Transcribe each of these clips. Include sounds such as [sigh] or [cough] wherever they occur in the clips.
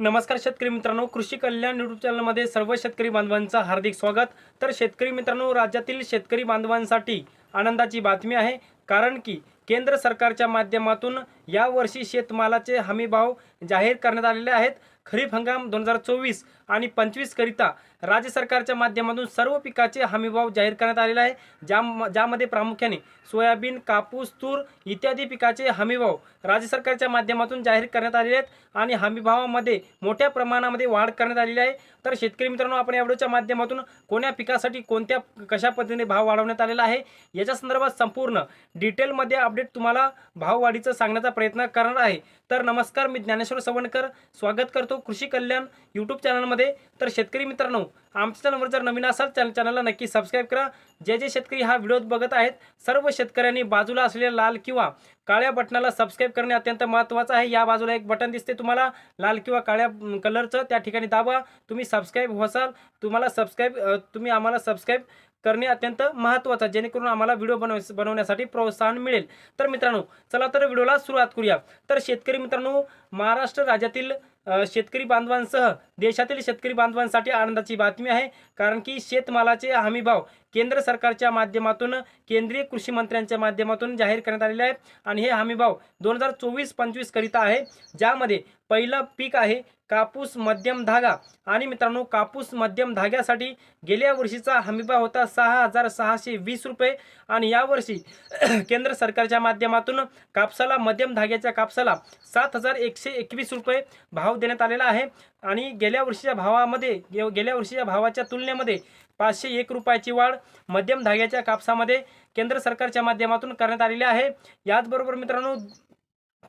नमस्कार शेतकरी मित्रांनो कृषी कल्याण यूट्यूब चॅनलमध्ये सर्व शेतकरी बांधवांचं हार्दिक स्वागत. तर शेतकरी मित्रांनो राज्यातील शेतकरी बांधवांसाठी आनंदाची बातमी आहे कारण की केंद्र सरकारच्या माध्यमातून यावर्षी शेतमालाचे हमीभाव जाहीर करण्यात आलेले आहेत. खरीप हंगाम दोन हजार चोवीस आणि पंचवीस करिता राज्य सरकारच्या माध्यमातून सर्व पिकाचे हमीभाव जाहीर करण्यात आलेले आहे. ज्या ज्यामध्ये प्रामुख्याने सोयाबीन कापूस तूर इत्यादी पिकाचे हमीभाव राज्य सरकारच्या माध्यमातून जाहीर करण्यात आलेले आहेत आणि हमीभावामध्ये मोठ्या प्रमाणामध्ये वाढ करण्यात आलेली आहे. तर शेतकरी मित्रांनो आपण या व्हिडिओच्या माध्यमातून कोण्या पिकासाठी कोणत्या कशा पद्धतीने भाव वाढवण्यात आलेला आहे याच्या संदर्भात संपूर्ण डिटेलमध्ये अपडेट तुम्हाला भाववाढीचं सांगण्याचा प्रयत्न करणार आहे. तर नमस्कार मी ज्ञानेश्वर सवणकर. स्वागत करतो कृषी कल्याण यूट्यूब चॅनलमध्ये तर शेतकरी मित्रांनो आमच्या चॅनलवर जर नवीन असाल चॅनल चॅनलला नक्की सबस्क्राईब करा. जे जे शेतकरी हा व्हिडिओ बघत आहेत सर्व शेतकऱ्यांनी बाजूला असलेल्या लाल किंवा काळ्या बटनाला सबस्क्राईब करणे अत्यंत महत्त्वाचं आहे. या बाजूला एक बटन दिसते तुम्हाला लाल किंवा काळ्या कलरचं त्या ठिकाणी दाबा. तुम्ही सबस्क्राईब व्हाल तुम्हाला सबस्क्राईब तुम्ही आम्हाला सबस्क्राईब करणे अत्यंत महत्त्वाचं आहे, जेणेकरून आम्हाला व्हिडिओ बनव बनवण्यासाठी प्रोत्साहन मिळेल. तर मित्रांनो चला तर व्हिडिओला सुरुवात करूया. तर शेतकरी मित्रांनो महाराष्ट्र राज्यातील शेतकरी बांधवांसह देशातील शेतकरी बांधवांसाठी आनंदाची बातमी आहे. कारण की शेतमालाचे हमीभाव केंद्र सरकारच्या माध्यमातून केंद्रीय कृषी मंत्र्यांच्या माध्यमातून जाहीर करण्यात आलेले आहे आणि हे हमीभाव दोन हजार चोवीस पंचवीस करिता आहे. ज्यामध्ये पहिलं पीक आहे कापूस मध्यम धागा. आणि मित्रांनो कापूस मध्यम धाग्यासाठी गेल्या वर्षीचा हमीभाव होता सहा हजार सहाशे वीस रुपये. आणि यावर्षी [clears throat] केंद्र सरकारच्या माध्यमातून कापसाला मध्यम धाग्याच्या कापसाला सात हजार एकशे एकवीस रुपये भाव देण्यात आलेला आहे. आणि गेल्या वर्षीच्या भावामध्ये गेल्या वर्षीच्या भावाच्या तुलनेमध्ये पाचशे एक रुपयाची वाढ मध्यम धाग्याच्या कापसामध्ये केंद्र सरकारच्या माध्यमातून करण्यात आलेली आहे. याचबरोबर मित्रांनो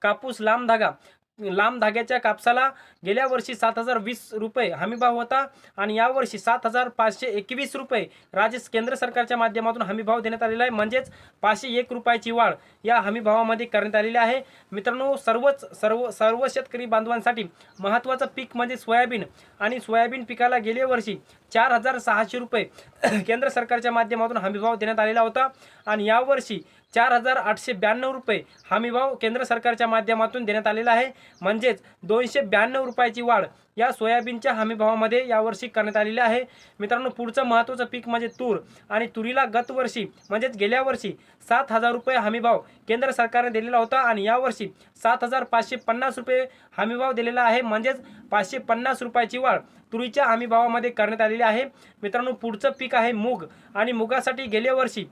कापूस लांब धागा लांब धाग्याच्या कापसाला गेल्या वर्षी सात हजार वीस रुपये हमीभाव होता आणि यावर्षी सात हजार पाचशे एकवीस रुपये राज्य केंद्र सरकारच्या माध्यमातून हमीभाव देण्यात आलेला आहे. म्हणजेच पाचशे एक रुपयाची वाढ या हमीभावामध्ये करण्यात आलेली आहे. मित्रांनो सर्वच सर्व सर्व शेतकरी बांधवांसाठी महत्त्वाचं पीक म्हणजे सोयाबीन आणि सोयाबीन पिकाला गेल्या वर्षी चार हजार सहाशे रुपये केंद्र सरकारच्या माध्यमातून हमीभाव देण्यात आलेला होता. आणि यावर्षी चार हजार आठशे ब्याण्णव रुपये हमीभाव केंद्र सरकारच्या माध्यमातून देण्यात आलेला आहे. म्हणजेच दोनशे ब्याण्णव रुपयाची वाढ या सोयाबीनच्या हमीभावामध्ये यावर्षी करण्यात आलेली आहे. मित्रांनो पुढचं महत्त्वाचं पीक म्हणजे तूर आणि तुरीला गतवर्षी म्हणजेच गेल्या वर्षी सात हजार रुपये हमीभाव केंद्र सरकारने दिलेला होता आणि यावर्षी सात हजार पाचशे पन्नास रुपये हमीभाव दिलेला आहे. म्हणजेच पाचशे पन्नास रुपयाची वाढ तुरीच्या हमीभावामध्ये करण्यात आलेली आहे. मित्रांनो पुढचं पीक आहे मूग आणि मुगासाठी गेल्या वर्षी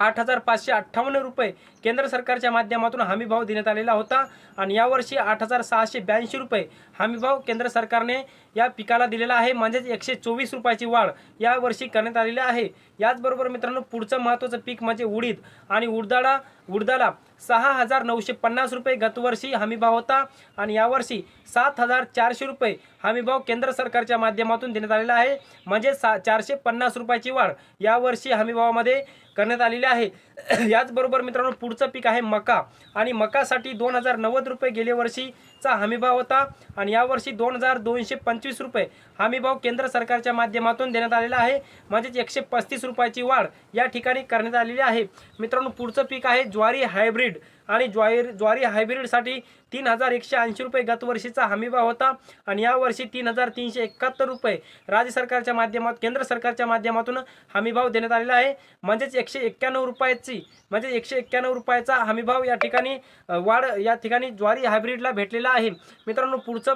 आठ हजार पाचशे अठ्ठावन्न रुपये केंद्र सरकारच्या माध्यमातून हमीभाव देण्यात आलेला होता. आणि यावर्षी आठ हजार सहाशे ब्याऐंशी रुपये हमीभाव केंद्र सरकारने या पिकाला दिलेला आहे. म्हणजेच एकशे चोवीस रुपयाची वाढ यावर्षी करण्यात आलेली आहे. याचबरोबर मित्रांनो पुढचं महत्त्वाचं पीक म्हणजे उडीद आणि उडदाळा उडदाला सहा हजार नऊशे पन्नास रुपये गतवर्षी हमीभाव होता आणि यावर्षी सात हजार चारशे रुपये हमीभाव केंद्र सरकारच्या माध्यमातून देण्यात आलेला आहे. म्हणजे सा चारशे पन्नास रुपयाची वाढ यावर्षी हमीभावामध्ये करण्यात आलेली आहे. [clears throat] याचबरोबर मित्रांनो पुढचं पीक आहे मका. आणि मकासाठी दोन हजार नव्वद रुपये गेल्या वर्षी चा हमीभाव होता आणि यावर्षी दोन हजार दोनशे पंचवीस रुपये हमीभाव केंद्र सरकारच्या माध्यमातून देण्यात आलेला आहे. म्हणजेच एकशे पस्तीस रुपयाची वाढ या ठिकाणी करण्यात आलेली आहे. मित्रांनो पुढचं पीक आहे ज्वारी हायब्रिड. आणि ज्वारी ज्वारी हायब्रिडसाठी तीन हजार एकशे ऐंशी रुपये गतवर्षीचा हमीभाव होता. आणि यावर्षी तीन हजार तीनशे एकाहत्तर रुपये राज्य सरकारच्या माध्यमात केंद्र सरकारच्या माध्यमातून हमीभाव देण्यात आलेला आहे. म्हणजेच एकशे एक्क्याण्णव रुपयाची म्हणजे एकशे एक्क्याण्णव रुपयाचा हमीभाव या ठिकाणी वाढ या ठिकाणी ज्वारी हायब्रिडला भेटलेला आहे. मित्रांनो पुढचं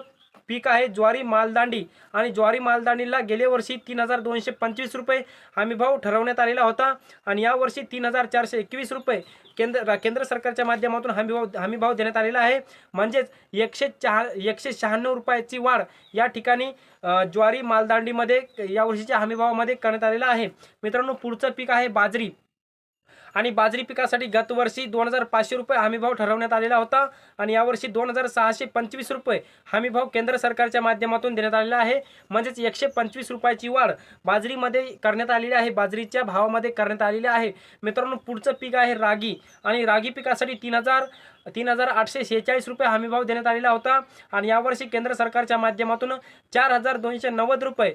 पीक आहे ज्वारी मालदांडी. आणि ज्वारी मालदांडीला गेल्या वर्षी तीन हजार दोनशे पंचवीस रुपये हमीभाव ठरवण्यात आलेला होता. आणि यावर्षी तीन हजार चारशे एकवीस रुपये केंद्र केंद्र सरकारच्या माध्यमातून हमीभाव हमीभाव देण्यात आलेला आहे. म्हणजेच एकशे चहा एकशे शहाण्णव रुपयाची वाढ या ठिकाणी ज्वारी मालदांडीमध्ये यावर्षीच्या हमीभावामध्ये करण्यात आलेला आहे. मित्रांनो पुढचं पीक आहे बाजरी. आणि बाजरी पिकासाठी गतवर्षी दोन हजार पाचशे रुपये हमीभाव ठरवण्यात आलेला होता आणि यावर्षी दोन हजार सहाशे पंचवीस रुपये हमीभाव केंद्र सरकारच्या माध्यमातून देण्यात आलेला आहे. म्हणजेच एकशे पंचवीस रुपयाची वाढ बाजरीमध्ये करण्यात आलेली आहे. बाजरीच्या भावामध्ये करण्यात आलेली आहे. मित्रांनो पुढचं पीक आहे रागी आणि रागी पिकासाठी तीन हजार तीन हजार आठशे शेहेचाळीस रुपये हमीभाव देण्यात आलेला होता. आणि यावर्षी केंद्र सरकारच्या माध्यमातून चार हजार दोनशे नव्वद रुपये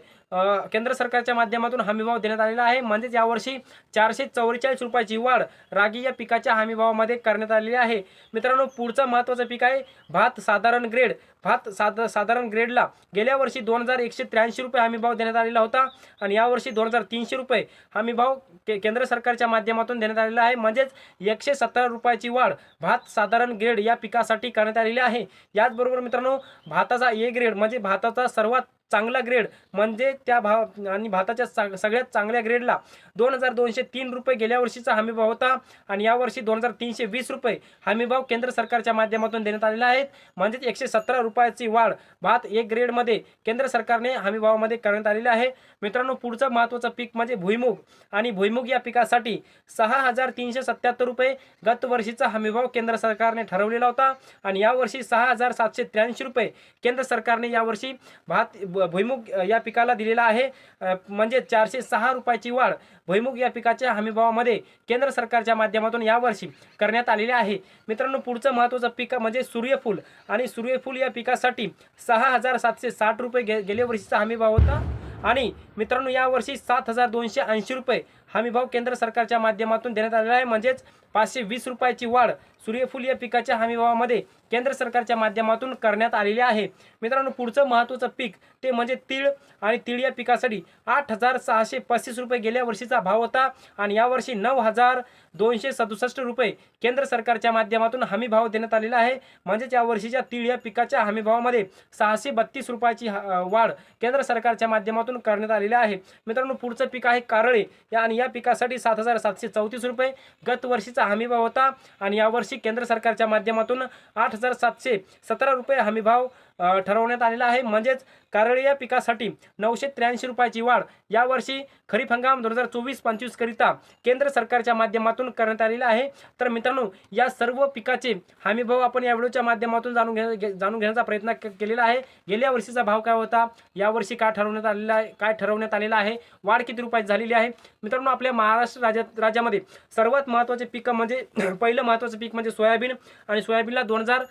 केंद्र सरकारच्या माध्यमातून हमीभाव देण्यात आलेला आहे. म्हणजेच यावर्षी चारशे चौवेचाळीस रुपयाची वाढ रागी या पिकाच्या हमीभावामध्ये करण्यात आलेली आहे. मित्रांनो पुढचं महत्त्वाचं पीक आहे भात साधारण ग्रेड. भात साध साधारण ग्रेडला गेल्या वर्षी दोन हजार एकशे त्र्याऐंशी रुपये हमीभाव देण्यात आलेला होता. आणि यावर्षी दोन हजार तीनशे रुपये हमीभाव के केंद्र सरकारच्या माध्यमातून देण्यात आलेला आहे. म्हणजेच एकशे सतरा रुपयाची वाढ भात साधारण ग्रेड या पिकासाठी करण्यात आलेले आहे. याचबरोबर मित्रांनो भाताचा ए ग्रेड म्हणजे भाताचा सर्वात चांगला ग्रेड म्हणजे त्या भाव आणि भाताच्या सा- सगळ्यात चांगल्या ग्रेडला दोन हजार दोनशे तीन रुपये गेल्या वर्षीचा हमीभाव होता. आणि यावर्षी दोन हजार तीनशे वीस रुपये हमीभाव केंद्र सरकारच्या माध्यमातून देण्यात आलेला आहे. म्हणजेच एकशे सतरा रुपयाची वाढ भात एक ग्रेडमध्ये केंद्र सरकारने हमीभावामध्ये करण्यात आलेली आहे. मित्रांनो पुढचं महत्त्वाचं पीक म्हणजे भुईमुग. आणि भुईमुग या पिकासाठी सहा हजार तीनशे सत्याहत्तर रुपये गत वर्षीचा हमीभाव केंद्र सरकारने ठरवलेला होता. आणि यावर्षी सहा हजार सातशे त्र्याऐंशी रुपये केंद्र सरकारने यावर्षी भात ब- भुईमुग या पिकाला दिलेला आहे. म्हणजे चारशे सहा रुपयाची वाढ भुईमुग या पिकाच्या हमीभावामध्ये केंद्र सरकारच्या माध्यमातून यावर्षी करण्यात आलेले आहे. मित्रांनो पुढचं महत्त्वाचं पीक म्हणजे सूर्यफूल आणि सूर्यफूल या पिकासाठी सहा हजार सातशे साठ रुपये गे गेल्या वर्षीचा हमीभाव होता. आणि मित्रांनो यावर्षी सात हजार दोनशे ऐंशी रुपये हमीभाव केंद्र सरकारच्या माध्यमातून देण्यात आलेला आहे. म्हणजेच पाचशे वीस रुपयाची वाढ सूर्यफूल या पिकाच्या हमीभावामध्ये केंद्र सरकारच्या माध्यमातून करण्यात आलेले आहे. मित्रांनो पुढचं महत्त्वाचं पीक ते म्हणजे तीळ आणि तीळ या पिकासाठी आठ हजार सहाशे पस्तीस रुपये गेल्या वर्षीचा भाव होता आणि यावर्षी नऊ हजार दोनशे सदुसष्ट रुपये केंद्र सरकारच्या माध्यमातून हमी भाव देण्यात आलेला आहे. म्हणजेच या वर्षीच्या तीळ या पिकाच्या हमीभावामध्ये सहाशे बत्तीस रुपयाची ह- वाढ केंद्र सरकारच्या माध्यमातून करण्यात आलेली आहे. मित्रांनो पुढचं पीक आहे कारळे. या आणि या पिकासाठी सात हजार सातशे चौतीस रुपये गत वर्षीचा हमीभाव होता आणि यावर्षी केंद्र सरकारच्या माध्यमातून आठ हजार सातशे सतरा रुपये हमीभाव ठरवण्यात आलेला आहे. म्हणजेच कारळी या पिकासाठी नऊशे त्र्याऐंशी रुपयाची वाढ यावर्षी खरीप हंगाम दोन हजार चोवीस पंचवीसकरिता केंद्र सरकारच्या माध्यमातून करण्यात आलेला आहे. तर मित्रांनो या सर्व पिकाचे हमी भाव आपण या व्हिडिओच्या माध्यमातून जाणून घे जाणून घेण्याचा प्रयत्न केलेला आहे. गेल्या वर्षीचा भाव काय होता? यावर्षी काय ठरवण्यात आलेला आहे? काय ठरवण्यात आलेला आहे? वाढ किती रुपयात झालेली आहे? मित्रांनो आपल्या महाराष्ट्र राज्यात राज्यामध्ये सर्वात महत्त्वाचे पिकं म्हणजे [clears throat] पहिलं महत्त्वाचं पीक म्हणजे सोयाबीन. आणि सोयाबीनला दोन हजार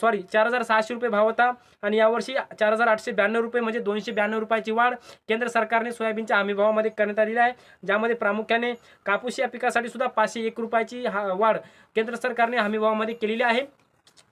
सॉरी चार हजार सहाशे रुपये भाव होता आणि यावर्षी चार हजार आठशे ब्याण्णव रुपये म्हणजे दोनशे ब्याण्णव रुपयाची वाढ केंद्र सरकारने सोयाबीनच्या हमीभावामध्ये करण्यात आलेली आहे. ज्यामध्ये प्रामुख्याने कापूस या पिकासाठी सुद्धा पाचशे एक रुपयाची हा वाढ केंद्र सरकारने हमीभावामध्ये केलेली आहे.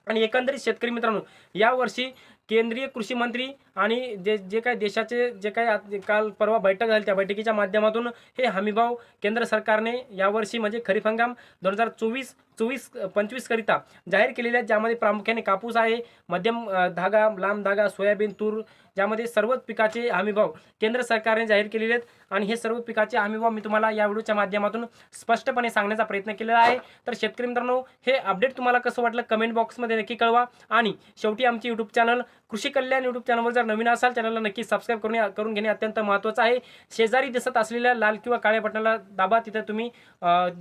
आणि एकंदरीत शेतकरी मित्रांनो यावर्षी केंद्रीय कृषी मंत्री आणि जे जे काही देशाचे जे काही काल परवा बैठक झाली त्या बैठकीच्या माध्यमातून हे हमीभाव केंद्र सरकारने यावर्षी म्हणजे खरीप हंगाम दोन हजार चोवीस चोवीस पंचवीस करिता जाहीर केलेले आहेत ज्यामध्ये प्रामुख्याने कापूस आहे मध्यम धागा लांब धागा सोयाबीन तूर ज्यामध्ये सर्वच पिकाचे हमीभाव केंद्र सरकारने जाहीर केलेले आहेत. आणि हे सर्व पिकाचे हमीभाव मी तुम्हाला या व्हिडिओच्या माध्यमातून स्पष्टपणे सांगण्याचा प्रयत्न केलेला आहे. तर शेतकरी मित्रांनो हे अपडेट तुम्हाला कसं वाटलं कमेंट बॉक्समध्ये नक्की कळवा. आणि शेवटी आमची यूट्यूब चॅनल कृषी कल्याण युट्यूब चॅनलवर जर नवीन असाल चॅनलला नक्की सबस्क्राईब करून करून घेणे अत्यंत महत्त्वाचं आहे. शेजारी दिसत असलेल्या लाल किंवा काळ्या बटनाला दाबा तिथे तुम्ही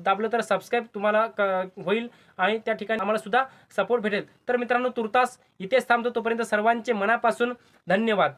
दाबलं तर सबस्क्राईब तुम्हाला क- होईल आणि त्या ठिकाणी आम्हाला सुद्धा सपोर्ट भेटेल. तर मित्रांनो तुर्तास इथेच थांबतो. तोपर्यंत सर्वांचे मनापासून धन्यवाद.